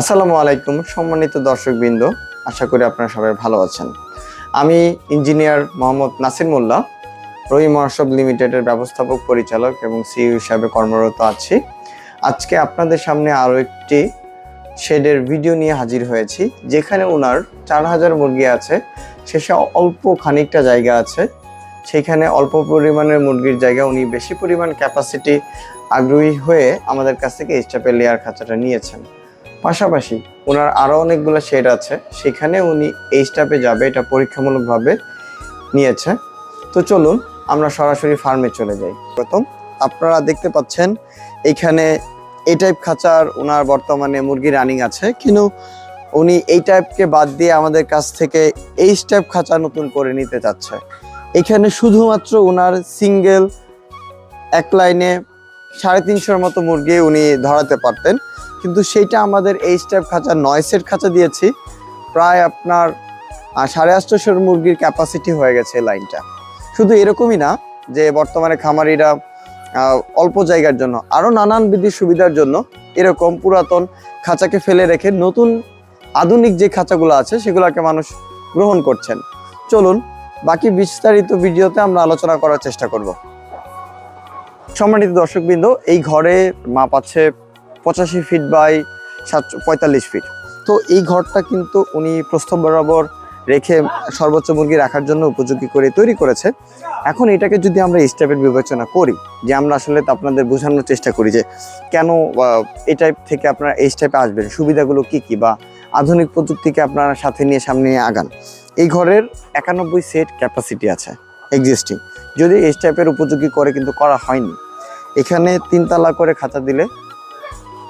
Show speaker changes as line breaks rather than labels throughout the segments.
আসসালামু আলাইকুম, সম্মানিত দর্শকবৃন্দ। আশা করি আপনারা সবাই ভালো আছেন। আমি ইঞ্জিনিয়ার মোহাম্মদ নাসির মোল্লা রহিম মহাসব লিমিটেডের ব্যবস্থাপক, পরিচালক এবং সিইও হিসাবে কর্মরত আছি। আজকে আপনাদের সামনে আরও একটি শেডের ভিডিও নিয়ে হাজির হয়েছি, যেখানে ওনার চার হাজার মুরগি আছে, শেষে অল্প খানিকটা জায়গা আছে। সেখানে অল্প পরিমাণের মুরগির জায়গা উনি বেশি পরিমাণ ক্যাপাসিটি আগ্রহী হয়ে আমাদের কাছ থেকে স্টাপের লেয়ার খাঁচাটা নিয়েছেন। পাশাপাশি ওনার আরও অনেকগুলো শেড আছে। সেখানে উনি এই স্টাপে যাবে, এটা পরীক্ষামূলকভাবে নিয়েছে। তো চলুন, আমরা সরাসরি ফার্মে চলে যাই। প্রথম, আপনারা দেখতে পাচ্ছেন, এখানে এই টাইপ খাঁচার ওনার বর্তমানে মুরগি রানিং আছে। কিন্তু উনি এই টাইপকে বাদ দিয়ে আমাদের কাছ থেকে এই স্টাইপ খাঁচা নতুন করে নিতে চাচ্ছে। এখানে শুধুমাত্র ওনার সিঙ্গেল এক লাইনে সাড়ে তিনশোর মতো মুরগি উনি ধরাতে পারতেন। কিন্তু সেইটা আমাদের এই স্টাইপ খাঁচা নয় সেট খাঁচা দিয়েছি। প্রায় আপনার সাড়ে আটশোশোর মুরগির ক্যাপাসিটি হয়ে গেছে লাইনটা শুধু এরকমই না যে বর্তমানে খামারিরা অল্প জায়গার জন্য আরও নানান বিধি সুবিধার জন্য এরকম পুরাতন খাঁচাকে ফেলে রেখে নতুন আধুনিক যে খাঁচাগুলো আছে, সেগুলোকে মানুষ গ্রহণ করছেন। চলুন, বাকি বিস্তারিত ভিডিওতে আমরা আলোচনা করার চেষ্টা করব। সম্মানিত দর্শকবৃন্দ, এই ঘরে মাপ আছে পঁচাশি ফিট বাই সাতশো পঁয়তাল্লিশ ফিট তো এই ঘরটা কিন্তু উনি প্রস্থ বরাবর রেখে সর্বোচ্চ মুরগি রাখার জন্য উপযোগী করে তৈরি করেছে। এখন এটাকে যদি আমরা স্টেপের বিবেচনা করি, যে আমরা আসলে আপনাদের বোঝানোর চেষ্টা করি যে কেন এই টাইপ থেকে আপনারা এই স্টেপে আসবেন, সুবিধাগুলো কি কি, বা আধুনিক প্রযুক্তিকে আপনারা সাথে নিয়ে সামনে আগান। এই ঘরের একানব্বই সেট ক্যাপাসিটি আছে এক্সিস্টিং যদি এই টাইপের উপযোগী করে কিন্তু করা হয়নি, এখানে তিনতলা করে খাতা দিলে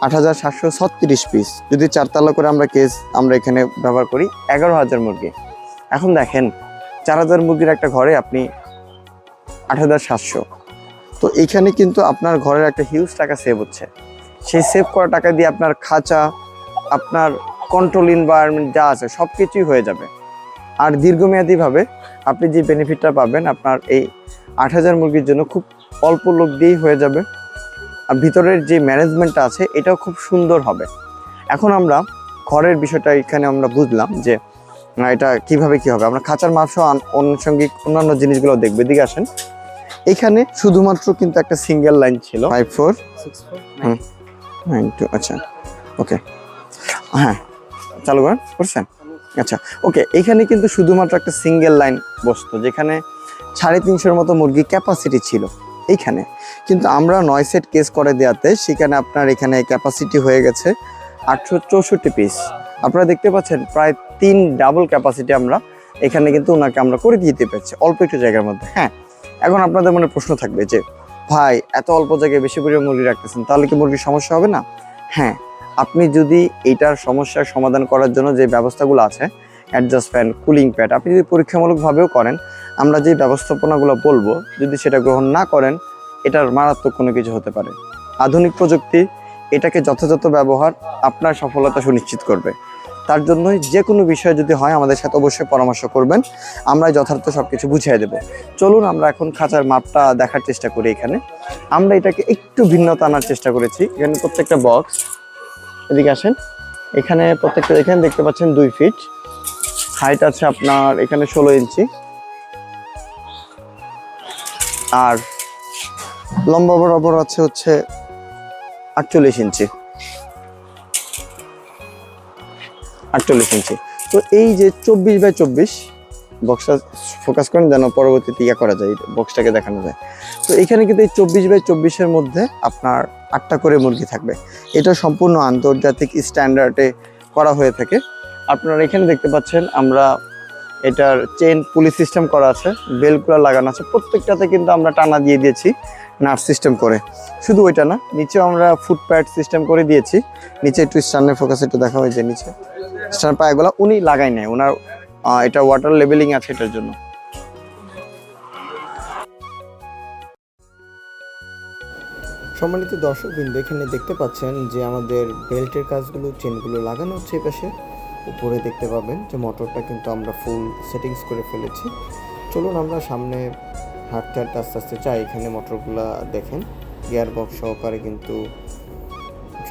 আট হাজার সাতশো ছত্রিশ পিস যদি চারতলা করে আমরা কেস আমরা এখানে ব্যবহার করি, এগারো হাজার মুরগি। এখন দেখেন, চার হাজার মুরগির একটা ঘরে আপনি আট হাজার সাতশো। তো এখানে কিন্তু আপনার ঘরের একটা হিউজ টাকা সেভ হচ্ছে। সেই সেভ করা টাকা দিয়ে আপনার খাঁচা, আপনার কন্ট্রোল এনভায়রনমেন্ট যা আছে সব কিছুই হয়ে যাবে। আর দীর্ঘমেয়াদীভাবে আপনি যে বেনিফিটটা পাবেন, আপনার এই আট হাজার মুরগির জন্য খুব অল্প লোক দিয়েই হয়ে যাবে। আর ভিতরের যে ম্যানেজমেন্টটা আছে এটাও খুব সুন্দর হবে। এখন আমরা ঘরের বিষয়টা এখানে আমরা বুঝলাম যে এটা কীভাবে কি হবে। আমরা খাঁচার মাংস আনুষঙ্গিক অন্যান্য জিনিসগুলো দেখব। এদিকে আসেন। এখানে শুধুমাত্র কিন্তু একটা সিঙ্গেল লাইন ছিল। Five four. নাইন টু আচ্ছা। ওকে হ্যাঁ। চালু করেন? করছেন? আচ্ছা। ওকে এখানে কিন্তু শুধুমাত্র একটা সিঙ্গেল লাইন বসতো যেখানে সাড়ে তিনশোর মতো মুরগি ক্যাপাসিটি ছিল। এইখানে। কিন্তু আমরা নয় সেট কেস করে দেওয়াতে সেখানে আপনার এখানে ক্যাপাসিটি হয়ে গেছে আটশো চৌষট্টি পিস আপনারা দেখতে পাচ্ছেন প্রায় তিন ডাবল ক্যাপাসিটি আমরা এখানে কিন্তু ওনাকে আমরা করে দিতে পেরেছি, অল্প একটু জায়গার মধ্যে। হ্যাঁ এখন আপনাদের মনে প্রশ্ন থাকবে যে, ভাই, এত অল্প জায়গায় বেশি পরিমাণ মুরগি রাখতেছেন, তাহলে কি মুরগির সমস্যা হবে না? হ্যাঁ আপনি যদি এইটার সমস্যার সমাধান করার জন্য যে ব্যবস্থাগুলো আছে অ্যাডজাস্ট ফ্যান কুলিং প্যাড আপনি যদি পরীক্ষামূলকভাবেও করেন আমরা যে ব্যবস্থাপনাগুলো বলব, যদি সেটা গ্রহণ না করেন, এটার মারাত্মক কোনো কিছু হতে পারে। আধুনিক প্রযুক্তি এটাকে যথাযথ ব্যবহার আপনার সফলতা সুনিশ্চিত করবে। তার জন্যই যে কোনো বিষয় যদি হয়, আমাদের সাথে অবশ্যই পরামর্শ করবেন। আমরা যথার্থ সব কিছু বুঝিয়ে দেবো। চলুন, আমরা এখন খাঁচার মাপটা দেখার চেষ্টা করি এখানে। আমরা এটাকে একটু ভিন্নতা আনার চেষ্টা করেছি। এখানে প্রত্যেকটা বক্স, এদিকে আসেন। এখানে প্রত্যেকটা, এখানে দেখতে পাচ্ছেন দুই ফিট। হাইট আছে আপনার এখানে ষোলো ইঞ্চি। আর লম্বা বরাবর আছে হচ্ছে আটচল্লিশ ইঞ্চি। আটচল্লিশ ইঞ্চি। তো এই যে চব্বিশ বাই চব্বিশ বক্সটা ফোকাস করেন, যেন পরবর্তীতে ইয়া করা যায় বক্সটাকে দেখানো যায়। তো এখানে কিন্তু এই চব্বিশ বাই চব্বিশের মধ্যে আপনার আটটা করে মুরগি থাকবে। এটা সম্পূর্ণ আন্তর্জাতিক স্ট্যান্ডার্ডে করা হয়ে থাকে। আপনারা এখানে দেখতে পাচ্ছেন, আমরা এটার চেন পুলি সিস্টেম করা আছে বেলগুলো লাগানো আছে, প্রত্যেকটাতে কিন্তু আমরা টানা দিয়ে দিয়েছি নাট সিস্টেম করে। শুধু ওইটা না, নিচেও আমরা ফুট প্যাড সিস্টেম করে দিয়েছি। নিচে একটু স্টানের ফোকাস একটু দেখা হয়েছে নিচে। স্টার পায়াগুলো উনি লাগাই নেয় ওনার এটা ওয়াটার লেভেলিং আছে এটার জন্য। সম্মানিত দর্শকবৃন্দ, এখানে দেখতে পাচ্ছেন যে আমাদের বেল্টের কাজগুলো চেনগুলো লাগানো হচ্ছে এই পাশে উপরে দেখতে পাবেন যে মোটরটা কিন্তু আমরা ফুল সেটিংস করে ফেলেছি। চলুন আমরা সামনে হাঁটতে হাঁটতে আস্তে আস্তে চাই এখানে মোটরগুলা দেখেন। গিয়ার বক্স সহকারে কিন্তু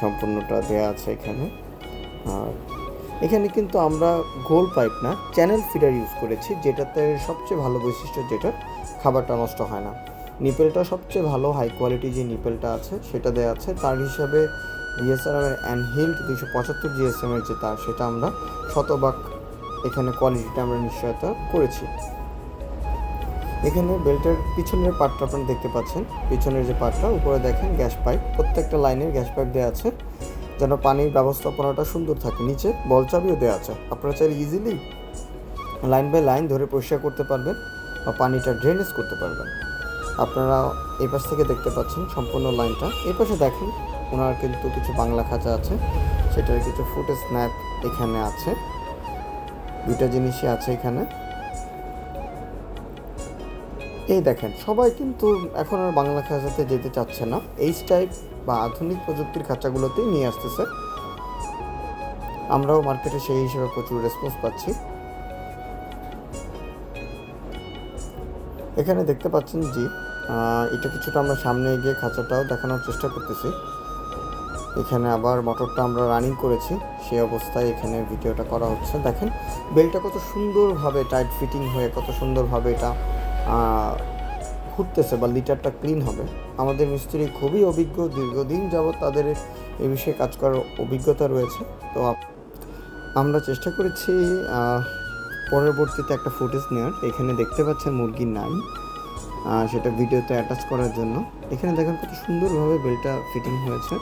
সম্পূর্ণটা দেয়া আছে এখানে।
আর এখানে কিন্তু আমরা গোল পাইপ না চ্যানেল ফিডার ইউজ করেছি, যেটাতে সবচেয়ে ভালো বৈশিষ্ট্য যেটা, খাবারটা নষ্ট হয় না। নিপেলটা সবচেয়ে ভালো হাই কোয়ালিটি যে নিপেলটা আছে, সেটা দেওয়া আছে। তার হিসাবে ডিএসআর এর অ্যানহিল্ড দুশো পঁচাত্তর জিএসএম এর যে তার সেটা আমরা শতভাগ এখানে কোয়ালিটিটা আমরা নিশ্চয়তা করেছি। এখানে বেল্টের পিছনের পার্টটা আপনারা দেখতে পাচ্ছেন। পিছনের যে পার্টটা উপরে দেখেন গ্যাস পাইপ প্রত্যেকটা লাইনের গ্যাস পাইপ দেওয়া আছে, যেন পানির ব্যবস্থাপনাটা সুন্দর থাকে। নিচে বল চাবিও দেওয়া আছে। আপনারা চাইলে ইজিলি লাইন বাই লাইন ধরে পরিষ্কার করতে পারবেন বা পানিটা ড্রেনেজ করতে পারবেন। আপনারা এই পাশ থেকে দেখতে পাচ্ছেন সম্পূর্ণ লাইনটা এই পাশে দেখেন ওনার কিন্তু কিছু বাংলা খাঁচা আছে। সেটার কিছু ফুটেজ স্ন্যাপ এখানে আছে। দুইটা জিনিসই আছে এখানে। এই দেখেন, সবাই কিন্তু এখন আর বাংলা খাঁচাতে যেতে চাচ্ছে না। এইচ টাইপ বা আধুনিক প্রযুক্তির খাঁচাগুলোতেই নিয়ে আসতেছে। আমরাও মার্কেটে সেই হিসেবে প্রচুর রেসপন্স পাচ্ছি। এখানে দেখতে পাচ্ছেন জি এটা কিছুটা আমরা সামনে গিয়ে খাঁচাটাও দেখানোর চেষ্টা করতেছি। এখানে আবার মোটরটা আমরা রানিং করেছি। সেই অবস্থায় এখানে ভিডিওটা করা হচ্ছে। দেখেন বেলটা কত সুন্দরভাবে টাইট ফিটিং হয়ে, কত সুন্দরভাবে এটা ঘুরতেছে বা লিটারটা ক্লিন হবে। আমাদের মিস্ত্রি খুবই অভিজ্ঞ, দীর্ঘদিন যাবৎ তাদের এই বিষয়ে কাজ করার অভিজ্ঞতা রয়েছে। তো আমরা চেষ্টা করেছি পরবর্তীতে একটা ফুটেজ নেওয়ার। এখানে দেখতে পাচ্ছেন মুরগি নাই সেটা ভিডিওতে অ্যাটাচ করার জন্য। এখানে দেখেন কত সুন্দরভাবে বেলটা ফিটিং হয়েছে।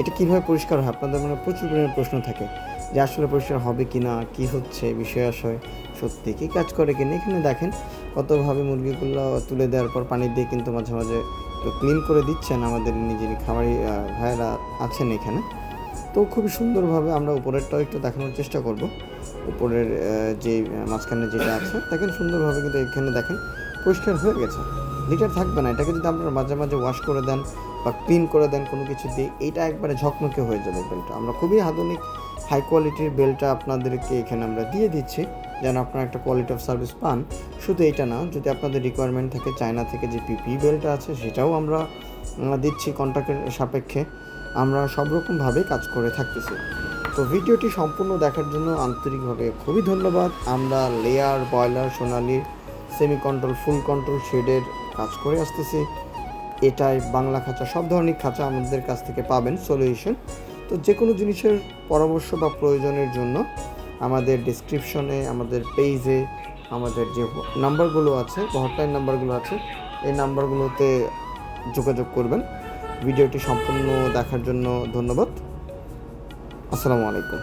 এটা কীভাবে পরিষ্কার হয়? আপনাদের মনে প্রচুর পরিমাণে প্রশ্ন থাকে যে আসলে পরিষ্কার হবে কি না কী হচ্ছে বিষয় আশয় সত্যি কী কাজ করে কিনা? এখানে দেখেন, কতভাবে মুরগিগুলো তুলে দেওয়ার পর পানি দিয়ে কিন্তু মাঝে মাঝে তো ক্লিন করে দিচ্ছেন আমাদের নিজের খামারি ভাইয়েরা আছেন এখানে। তো খুবই সুন্দরভাবে আমরা উপরেরটাও একটু দেখানোর চেষ্টা করব। উপরের যে, মাঝখানে যেটা আছে, দেখেন সুন্দরভাবে কিন্তু এখানে দেখেন পরিষ্কার হয়ে গেছে। লিটার থাকবে না, এটাকে যদি আপনারা মাঝে মাঝে ওয়াশ করে দেন বা ক্লিন করে দেন কোনো কিছু দিয়ে এইটা একবারে ঝকমকে হয়ে যাবে বেলটা আমরা খুবই আধুনিক হাই কোয়ালিটির বেলটা আপনাদেরকে এখানে আমরা দিয়ে দিচ্ছি, যেন আপনারা একটা কোয়ালিটি অফ সার্ভিস পান। শুধু এটা না, যদি আপনাদের রিকোয়ারমেন্ট থাকে চায়না থেকে যে পিপি বেলটা আছে, সেটাও আমরা দিচ্ছি কন্ট্রাক্টের সাপেক্ষে। আমরা সব রকমভাবে কাজ করে থাকতেছি। তো ভিডিওটি সম্পূর্ণ দেখার জন্য আন্তরিকভাবে খুবই ধন্যবাদ। আমরা লেয়ার বয়লার সোনালির সেমি কন্ট্রোল ফুল কন্ট্রোল শেডের কাজ করে আসতেছি। এটাই বাংলা খাঁচা, সব ধরনের খাঁচা আমাদের কাছ থেকে পাবেন সলিউশন তো যে কোনো জিনিসের পরামর্শ বা প্রয়োজনের জন্য আমাদের ডিসক্রিপশনে আমাদের পেজে আমাদের যে নাম্বারগুলো আছে হটলাইন নাম্বারগুলো আছে, এই নাম্বারগুলোতে যোগাযোগ করবেন। ভিডিওটি সম্পূর্ণ দেখার জন্য ধন্যবাদ। আসসালামু আলাইকুম।